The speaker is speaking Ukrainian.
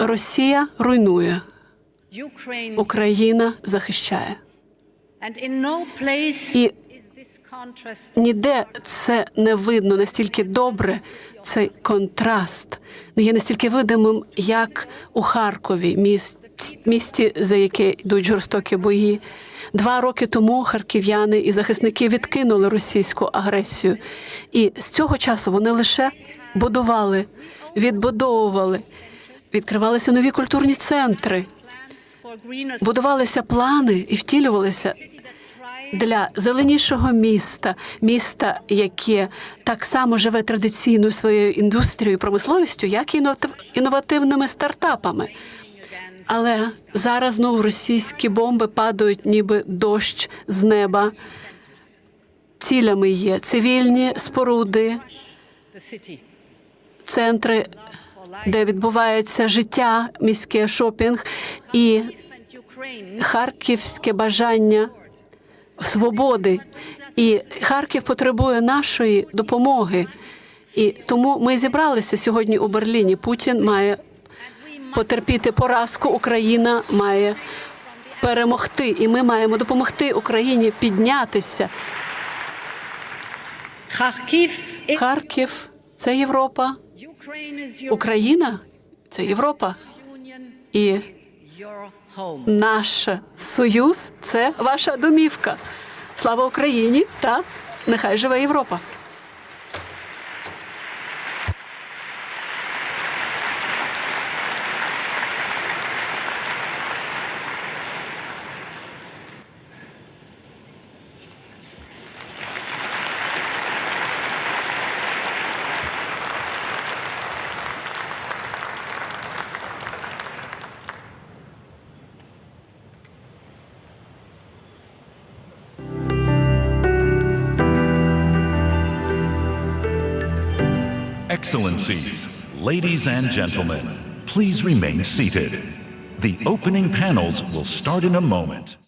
Росія руйнує, Україна захищає. і І ніде це не видно настільки добре. Цей контраст не є настільки видимим, як у Харкові, міст, місті, за яке йдуть жорстокі бої. Два роки тому харків'яни і захисники відкинули російську агресію, і з цього часу вони лише будували, відбудовували, відкривалися нові культурні центри, будувалися плани і втілювалися для зеленішого міста, міста, яке так само живе традиційною своєю індустрією, промисловістю, як і інноватив- інновативними стартапами. Але зараз знову російські бомби падають, ніби дощ з неба. Цілями є цивільні споруди, центри, де відбувається життя, міське шопінг і харківське бажання свободи. І Харків потребує нашої допомоги. І тому ми зібралися сьогодні у Берліні. Путін має потерпіти поразку. Україна має перемогти, і ми маємо допомогти Україні піднятися. Харків Харків це Європа, Україна це Європа, і наш союз це ваша домівка. Слава Україні та нехай живе Європа. Excellencies, ladies and gentlemen, please remain seated. The opening panels will start in a moment.